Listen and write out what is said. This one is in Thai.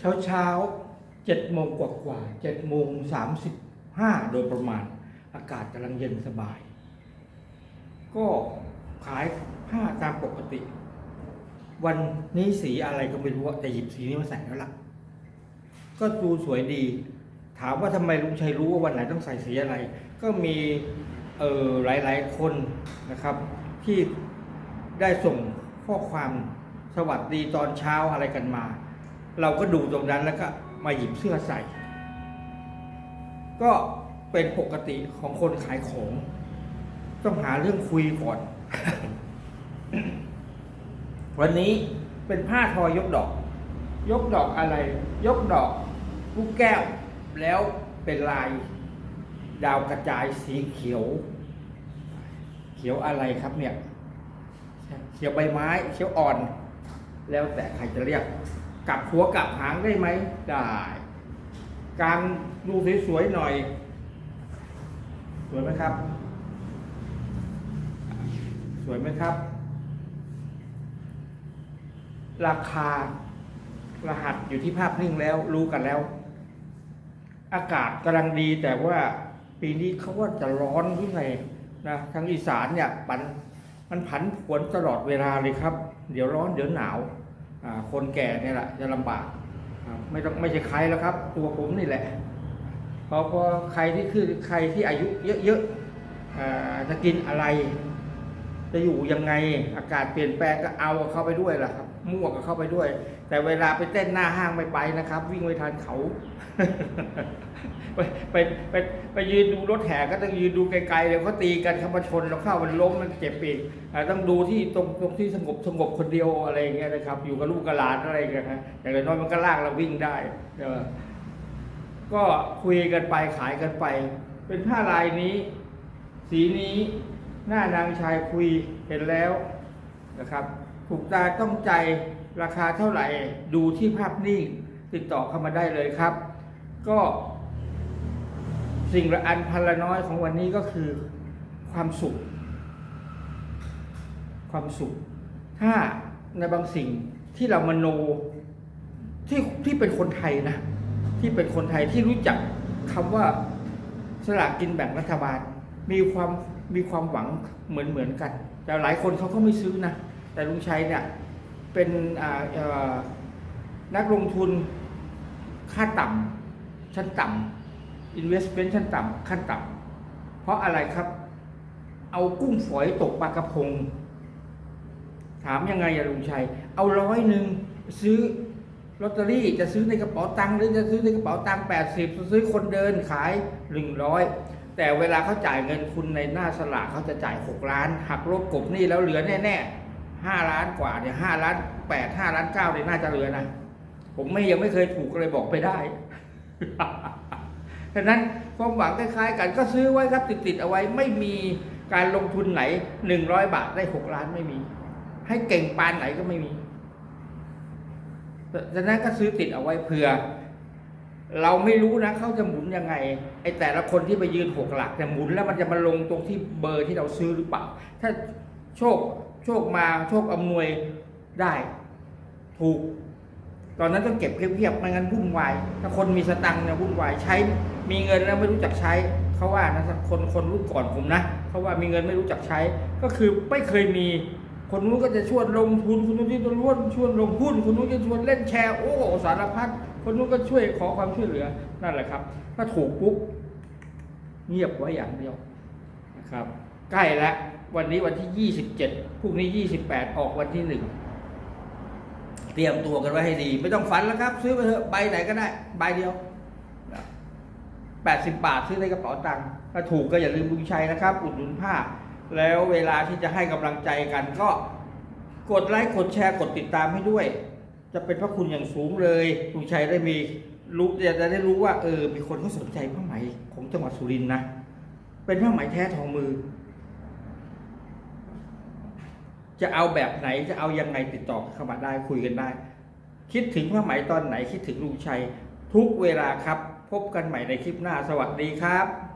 เช้าเช้าเจ็ดโมงกว่ากว่าเจ็ดโมงสามสิบห้าโดยประมาณ อากาศกำลังเย็นสบาย ก็ขายผ้าตามปกติ วันนี้สีอะไรก็ไม่รู้อะแต่หยิบสีนี้มาใส่แล้วล่ะ ก็ดูสวยดี ถามว่าทำไมลุงชัยรู้ว่าวันไหนต้องใส่สีอะไร ก็มีเออหลาย ๆ คนนะครับ ที่ได้ส่งข้อความสวัสดีตอนเช้าอะไรกันมา เราก็ดูตรงนั้นแล้วก็มาหยิบเสื้อใส่ ก็เป็นปกติของคนขายของ ต้องหาเรื่องคุยก่อน วันนี้เป็นผ้าทอยกดอก ยกดอกอะไร ยกดอกลูกแก้ว แล้วเป็นลาย ดาวกระจายสีเขียว เขียวอะไรครับเนี่ย เขียวใบไม้ เขียวอ่อน แล้วแต่ใครจะเรียก กลับหัวกลับหางได้ไหมได้ การดูสวยๆหน่อย สวยไหมครับ สวยไหมครับ ราคารหัสอยู่ที่ภาพนิ่งแล้วรู้กันแล้ว อากาศกำลังดีแต่ว่าปีนี้เขาว่าจะร้อนที่ไงนะทางอีสานเนี่ยปันมันผันผวนตลอดเวลาเลยครับ เดี๋ยวร้อนเดี๋ยวหนาว คนแก่เนี่ยแหละจะลำบากไม่ต้องไม่ใช่ใครแล้วครับ ตัวผมนี่แหละเพราะพอใครที่คือใครที่อายุเยอะๆจะกินอะไร จะอยู่ยังไงอากาศเปลี่ยนแปลงก็เอาเข้าไปด้วยล่ะครับ มั่วก็เข้าไปด้วย แต่เวลาไปเต้นหน้าห้างไม่ไปนะครับ วิ่งไปทานเขา ไปไปไปไปยืนดูรถแห่ก็ต้องยืนดูไกลๆเดี๋ยวเขาตีกันเขามาชนเราเข้ามันล้มมันเจ็บอีกต้องดูที่ตรงตรงที่สงบสงบคนเดียวอะไรอย่างเงี้ยนะครับ อยู่กับลูกกับหลานอะไรอย่างเงี้ยนะอย่างน้อยมันก็ลากเราวิ่งได้เออก็คุยกันไปขายกันไป เป็นผ้าลายนี้ สีนี้หน้านางชายคุยเห็นแล้วนะครับ ถูกตาต้องใจราคาเท่าไหร่ ดูที่ภาพนิ่งติดต่อเข้ามาได้เลยครับ ก็ สิ่งละอันพันละน้อยของวันนี้ก็คือความสุข ความสุข ถ้าในบางสิ่งที่เรามโนที่ที่เป็นคนไทยนะ ที่เป็นคนไทยที่รู้จักคำว่าสลากกินแบ่งรัฐบาล มีความมีความหวังเหมือนเหมือนกัน แต่หลายคนเขาก็ไม่ซื้อนะ แต่ลุงชัยเนี่ยเป็นนักลงทุนค่าต่ำชั้นต่ำ investment ชั้นต่ำขั้นต่ำเพราะอะไรครับ เอากุ้งฝอยตกปลากระพง ถามยังไงอะลุงชัย เอาร้อยหนึ่งซื้อลอตเตอรี่จะซื้อในกระเป๋าตังค์หรือจะซื้อในกระเป๋าตังค์แปดสิบซื้อคนเดินขายหนึ่งร้อยแต่เวลาเขาจ่ายเงินคุณในหน้าสลากเขาจะจ่ายหกล้าน หักลบกบหนี้แล้วเหลือแน่ๆ ห้าล้านกว่าเนี่ยห้าล้านแปดห้าล้านเก้าเนี่ยน่าจะเหลือนะผมไม่ยังไม่เคยถูกเลยบอกไปได้ฉะนั้นความหวังคล้ายๆกันก็ซื้อไว้ครับติดๆเอาไว้ไม่มีการลงทุนไหนหนึ่งร้อยบาทได้หกล้านไม่มี ให้เก่งปานไหนก็ไม่มีฉะนั้นก็ซื้อติดเอาไว้เผื่อ เราไม่รู้นะเขาจะหมุนยังไงไอ้แต่ละคนที่ไปยืนหกหลักแต่หมุนแล้วมันจะมาลงตรงที่เบอร์ที่เราซื้อหรือเปล่า ถ้าโชค โชคมาโชคอำนวยได้ ถูก ตอนนั้นต้องเก็บเพียบๆไม่งั้นวุ่นวายถ้าคนมีสตังค์เนี่ยวุ่นวายใช้ มีเงินแล้วไม่รู้จักใช้เขาว่านะคนคนรุ่นก่อนผมนะเขาว่ามีเงินไม่รู้จักใช้ ก็คือไม่เคยมีคนนู้นก็จะชวนลงทุน คนนู้นที่จะชวนชวนลงหุ้น คนนู้นจะชวนเล่นแชร์โอ้สารพัดคนนู้นก็ช่วยขอความช่วยเหลือนั่นแหละครับ ถ้าถูกปุ๊บเงียบไว้อย่างเดียวนะครับ ใกล้แล้ววันนี้วันที่ 27พรุ่งนี้ 28 ออกวันที่หนึ่งเตรียมตัวกันไว้ให้ดี ไม่ต้องฝันแล้วครับ ซื้อไปเถอะใบไหนก็ได้ ใบเดียวแปดสิบบาทซื้อในกระเป๋าตังค์ถ้าถูกก็อย่าลืมลุงชัยนะครับ อุดหนุนผ้า แล้วเวลาที่จะให้กำลังใจกันก็กดไลค์กดแชร์กดติดตามให้ด้วย จะเป็นพระคุณอย่างสูงเลยลุงชัยได้มีรู้จะได้รู้ว่าเออมีคนเขาสนใจผ้าไหมของจังหวัดสุรินทร์นะเป็นผ้าไหมแท้ทองมือ จะเอาแบบไหนจะเอายังไงติดต่อเข้ามาได้คุยกันได้ คิดถึงควาไหมตอนไหนคิดถึงลุงชัย ทุกเวลาครับ พบกันใหม่ในคลิปหน้าสวัสดีครับ